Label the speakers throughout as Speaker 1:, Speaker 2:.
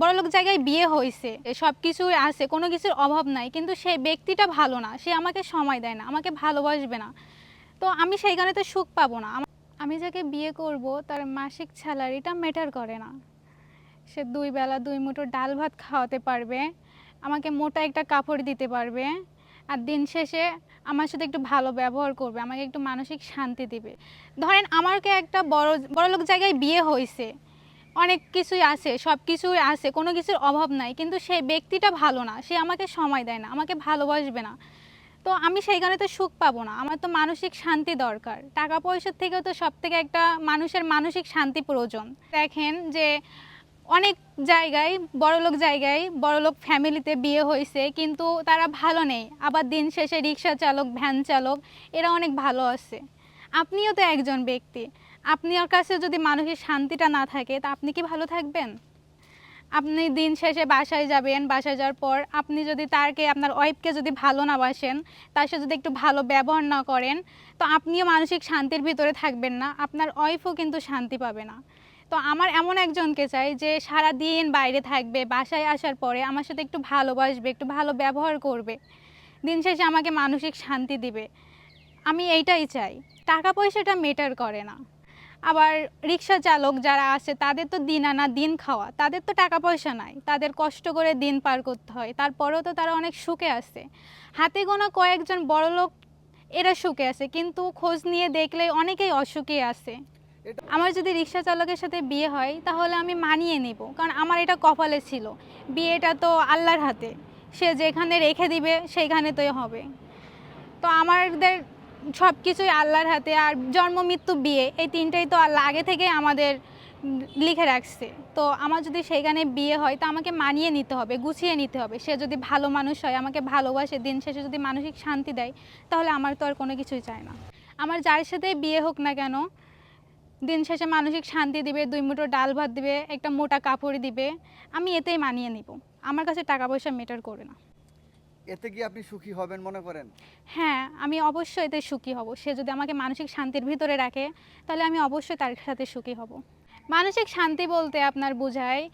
Speaker 1: বড়লোক জায়গায় বিয়ে হয়েছে সব কিছুই আছে, কোনো কিছুর অভাব নাই, কিন্তু সেই ব্যক্তিটা ভালো না, সে আমাকে সময় দেয় না, আমাকে ভালোবাসবে না। তো আমি সেইখানে তো সুখ পাবো না। আমি যাকে বিয়ে করব, তার মাসিক স্যালারিটা ম্যাটার করে না। সে দুই বেলা দুই মুঠো ডাল ভাত খাওয়াতে পারবে, আমাকে মোটা একটা কাপড় দিতে পারবে, আর দিন শেষে আমার সাথে একটু ভালো ব্যবহার করবে, আমাকে একটু মানসিক শান্তি দিবে। ধরেন আমাকে একটা বড় বড়লোক জায়গায় বিয়ে হয়েছে অনেক কিছুই আছে, সব কিছুই আছে, কোনো কিছুর অভাব নাই, কিন্তু সেই ব্যক্তিটা ভালো না, সে আমাকে সময় দেয় না, আমাকে ভালোবাসবে না। তো আমি সেইখানে তো সুখ পাবো না, আমার তো মানসিক শান্তি দরকার, টাকা পয়সার থেকেও তো সব থেকে একটা মানুষের মানসিক শান্তি প্রয়োজন। দেখেন যে অনেক জায়গায়, বড়লোক জায়গায় বড়লোক ফ্যামিলিতে বিয়ে হয়েছে, কিন্তু তারা ভালো নেই, আবার দিন শেষে রিক্সা চালক, ভ্যান চালক, এরা অনেক ভালো আছে। আপনিও তো একজন ব্যক্তি আপনার কাছে যদি মানসিক শান্তিটা না থাকে, তা আপনি কি ভালো থাকবেন? আপনি দিন শেষে বাসায় যাবেন, বাসায় যাওয়ার পর আপনি যদি তারকে, আপনার ওয়াইফকে যদি ভালো না বাসেন, তার সাথে যদি একটু ভালো ব্যবহার না করেন, তো আপনিও মানসিক শান্তির ভিতরে থাকবেন না, আপনার ওয়াইফও কিন্তু শান্তি পাবে না। তো আমার এমন একজনকে চাই যে সারা দিন বাইরে থাকবে, বাসায় আসার পরে আমার সাথে একটু ভালোবাসবে, একটু ভালো ব্যবহার করবে। দিন শেষে আমাকে মানসিক শান্তি দিবে। আমি এইটাই চাই। টাকা পয়সাটা মেটার করে না। আবার রিক্সা চালক যারা আছে তাদের তো দিন আনা দিন খাওয়া। তাদের তো টাকা পয়সা নাই। তাদের কষ্ট করে দিন পার করতে হয়। তারপরেও তো তারা অনেক সুখে আছে। হাতে গোনা কয়েকজন বড় লোক এরা সুখে আছে। কিন্তু খোঁজ নিয়ে দেখলে অনেকেই অসুখে আছে। আমার যদি রিক্সা চালকের সাথে বিয়ে হয় তাহলে আমি মানিয়ে নিব। কারণ আমার এটা কপালে ছিল। বিয়েটা তো আল্লাহর হাতে। সে যেখানে রেখে দিবে সেইখানে তো হবে। তো আমাদের সব কিছুই আল্লাহর হাতে আর জন্ম, মৃত্যু, বিয়ে, এই তিনটাই তো আল্লাহ আগে থেকে আমাদের লিখে রাখছে। তো আমার যদি সেইখানে বিয়ে হয়, তো আমাকে মানিয়ে নিতে হবে, গুছিয়ে নিতে হবে। সে যদি ভালো মানুষ হয়, আমাকে ভালোবাসে, দিন শেষে যদি মানসিক শান্তি দেয়, তাহলে আমার তো আর কোনো কিছুই চাই না। আমার যার সাথে বিয়ে হোক না কেন, দিন শেষে মানসিক শান্তি দিবে, দুই মুঠো ডাল ভাত দিবে, একটা মোটা কাপড় দিবে, আমি এতেই মানিয়ে নিব। আমার কাছে টাকা পয়সা মেটার করে না।
Speaker 2: এতে কি আপনি সুখী হবেন মনে করেন?
Speaker 1: হ্যাঁ আমি অবশ্যই এতে সুখী হব। সে যদি আমাকে মানসিক শান্তির ভিতরে রাখে, তাহলে আমি অবশ্যই তার সাথে সুখী হব। মানসিক শান্তি বলতে আপনার বোঝায়,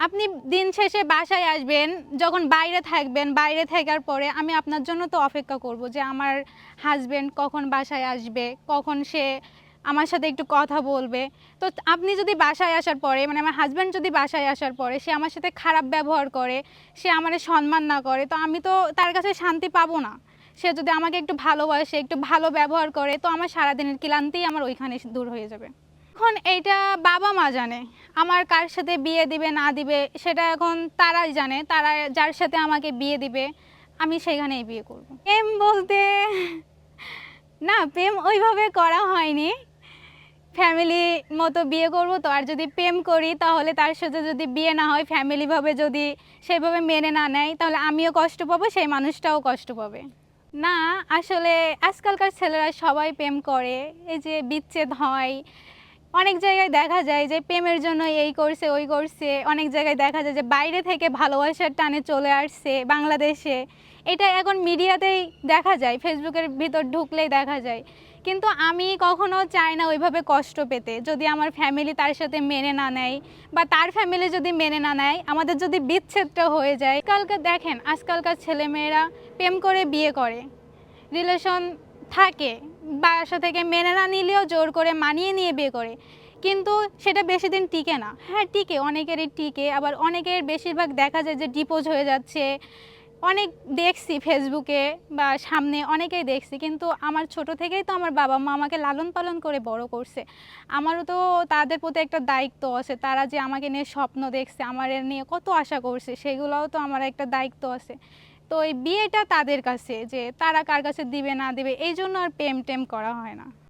Speaker 1: আপনি দিন শেষে বাসায় আসবেন, যখন বাইরে থাকবেন, বাইরে থাকার পরে আমি আপনার জন্য তো অপেক্ষা করব যে আমার হাজবেন্ড কখন বাসায় আসবে, কখন সে আমার সাথে একটু কথা বলবে। তো আপনি যদি বাসায় আসার পরে মানে আমার হাজব্যান্ড যদি বাসায় আসার পরে সে আমার সাথে খারাপ ব্যবহার করে, সে আমার সম্মান না করে, তো আমি তো তার কাছে শান্তি পাবো না। সে যদি আমাকে একটু ভালোবাসে, একটু ভালো ব্যবহার করে, তো আমার সারাদিনের ক্লান্তি আমার ওইখানে দূর হয়ে যাবে। এখন এইটা বাবা মা জানে, আমার কার সাথে বিয়ে দিবে, না দিবে, সেটা এখন তারাই জানে, তারা যার সাথে আমাকে বিয়ে দিবে, আমি সেখানেই বিয়ে করব। প্রেম বলতে না, প্রেম ওইভাবে করা হয়নি। ফ্যামিলি মতো বিয়ে করব তো, আর যদি প্রেম করি, তাহলে তার সাথে যদি বিয়ে না হয় ফ্যামিলিভাবে যদি সেভাবে মেনে না নেয়, তাহলে আমিও কষ্ট পাবো, সেই মানুষটাও কষ্ট পাবে। না, আসলে আজকালকার ছেলেরা সবাই প্রেম করে, এই যে বিচ্ছেদ হয়। অনেক জায়গায় দেখা যায় যে প্রেমের জন্য এই করছে, ওই করছে। অনেক জায়গায় দেখা যায় যে বাইরে থেকে ভালোবাসার টানে চলে আসছে বাংলাদেশে। এটা এখন মিডিয়াতেই দেখা যায় ফেসবুকের ভিতর ঢুকলেই দেখা যায়। কিন্তু আমি কখনো চাই না ওইভাবে কষ্ট পেতে। যদি আমার ফ্যামিলি তার সাথে মেনে না নেয় বা তার ফ্যামিলি যদি মেনে না নেয়, আমাদের যদি বিচ্ছেদটা হয়ে যায়। কালকে দেখেন, আজকালকার ছেলেমেয়েরা প্রেম করে বিয়ে করে। রিলেশন থাকে, বাসা থেকে মেনে না নিলেও জোর করে মানিয়ে নিয়ে বিয়ে করে। কিন্তু সেটা বেশি দিন টিকে না। হ্যাঁ টিকে, অনেকেরই টিকে, আবার অনেকের বেশিরভাগ দেখা যায় যে ডিপোজ হয়ে যাচ্ছে। অনেক দেখছি ফেসবুকে বা সামনে অনেকেই দেখছি, কিন্তু আমার ছোট থেকেই তো আমার বাবা মা আমাকে লালন পালন করে বড় করছে। আমারও তো তাদের প্রতি একটা দায়িত্ব আছে, তারা যে আমাকে নিয়ে স্বপ্ন দেখছে, আমার নিয়ে কত আশা করছে, সেগুলোও তো আমার একটা দায়িত্ব আছে। তো এই বিয়েটা তাদের কাছে যে তারা কার কাছে দিবে, না দিবে, এই জন্য আর প্রেম টেম করা হয় না।